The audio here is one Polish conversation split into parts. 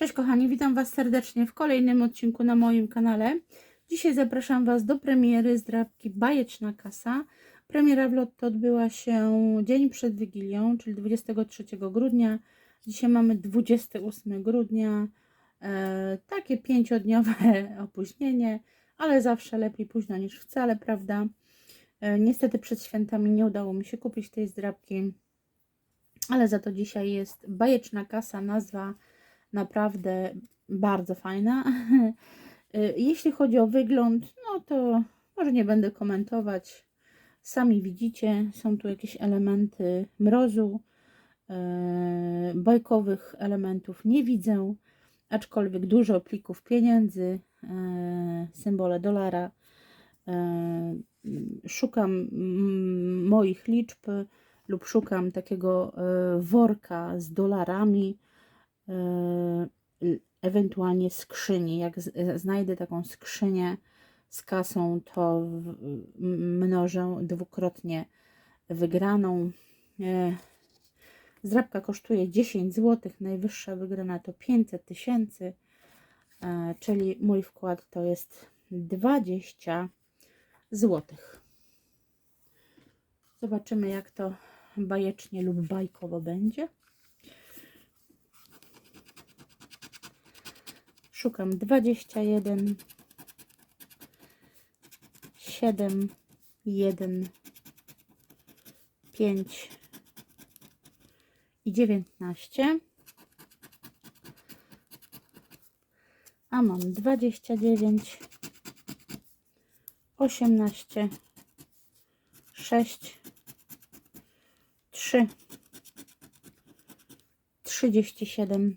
Cześć kochani, witam Was serdecznie w kolejnym odcinku na moim kanale. Dzisiaj zapraszam Was do premiery zdrabki Bajeczna Kasa. Premiera w Lotto odbyła się dzień przed Wigilią, czyli 23 grudnia. Dzisiaj mamy 28 grudnia. E, takie pięciodniowe opóźnienie, ale zawsze lepiej późno niż wcale, prawda? E, niestety przed świętami nie udało mi się kupić tej zdrabki, ale za to dzisiaj jest Bajeczna Kasa, nazwa naprawdę bardzo fajna. Y, Jeśli chodzi o wygląd, no to może nie będę komentować. Sami widzicie, są tu jakieś elementy mrozu. e, Bajkowych elementów nie widzę, aczkolwiek dużo plików pieniędzy, e, symbole dolara. Szukam mm, moich liczb lub szukam takiego worka z dolarami ewentualnie skrzyni. Jak z- znajdę taką skrzynię z kasą, to mnożę dwukrotnie wygraną. E, Zdrabka kosztuje 10 zł, najwyższa wygrana to 500 tysięcy, e, czyli mój wkład to jest 20 zł. Zobaczymy, jak to bajecznie lub bajkowo będzie. Szukam 21, 7, 1, 5 i 19. A mam 29, 18, 6, 3, 37,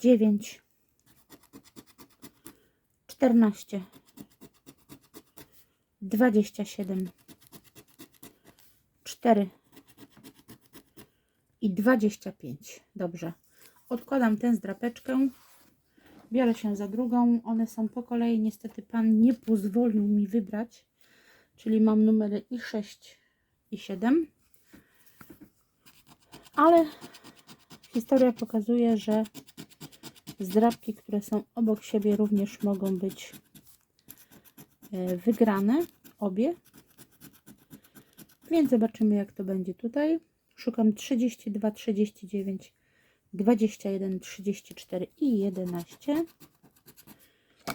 9. 14. 27. 4 i 25. Dobrze. Odkładam tę zdrapeczkę. Biorę się za drugą. One są po kolei. Niestety pan nie pozwolił mi wybrać. Czyli mam numery i 6 i 7. Ale historia pokazuje, że zdrabki, które są obok siebie również mogą być e, wygrane. Obie. Więc zobaczymy, jak to będzie tutaj. Szukam 32, 39, 21, 34 i 11.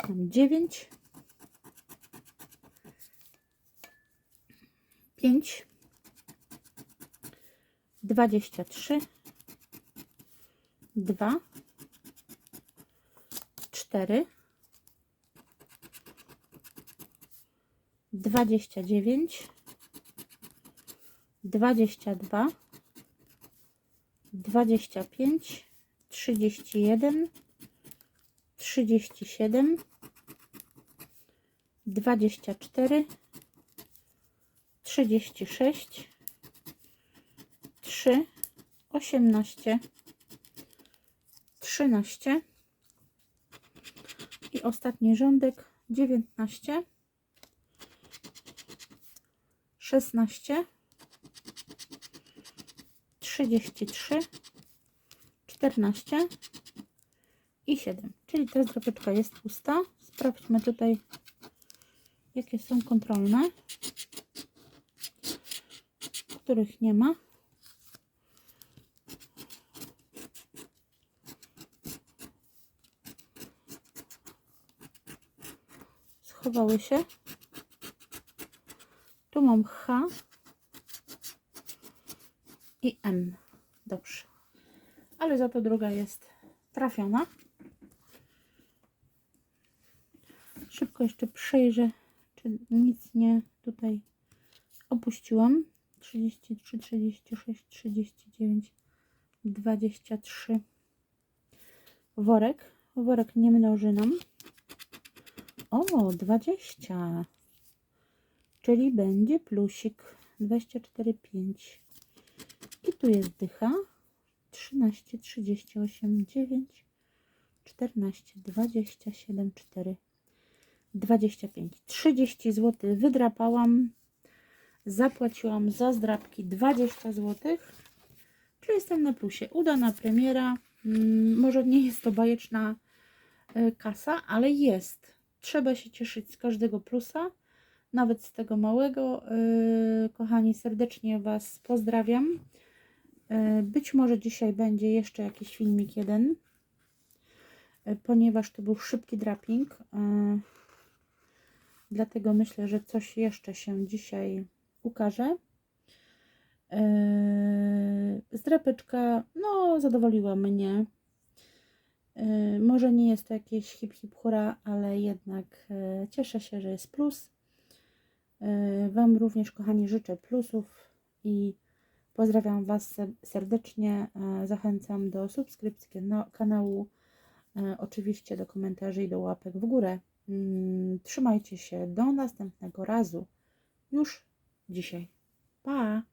Mam 9, 5, 23, 2, 4, 29, 22, 25, 31, 37, 24, 36, 3, 18, 13 i ostatni rządek 19, 16, 33, 14 i 7. Czyli ta zdrapeczka jest pusta. Sprawdźmy tutaj, jakie są kontrolne, których nie ma. Schowały się. Tu mam H i M. Dobrze. Ale za to druga jest trafiona. Szybko jeszcze przejrzę, czy nic nie tutaj opuściłam. 33, 36, 39, 23. Worek. Worek nie mnoży nam. O, 20. Czyli będzie plusik. 24, 5. I tu jest dycha. 13, 38, 9, 14, 27, 4, 25. 30 zł wydrapałam. Zapłaciłam za zdrapki 20 zł. Czyli jestem na plusie. Udana premiera. Mm, może nie jest to bajeczna y, kasa, ale jest. Trzeba się cieszyć z każdego plusa, nawet z tego małego. Y, Kochani, serdecznie Was pozdrawiam. Y, Być może dzisiaj będzie jeszcze jakiś filmik jeden, y, ponieważ to był szybki draping. Dlatego myślę, że coś jeszcze się dzisiaj ukaże. Yy, Zdrapeczka, no, zadowoliła mnie. Yy, Może nie jest to jakieś hip hip hura, ale jednak yy, cieszę się, że jest plus. Yy, Wam również, kochani, życzę plusów i pozdrawiam Was se- serdecznie. Zachęcam do subskrypcji kana- kanału, oczywiście do komentarzy i do łapek w górę. Yy, Trzymajcie się do następnego razu. Już dzisiaj. Pa!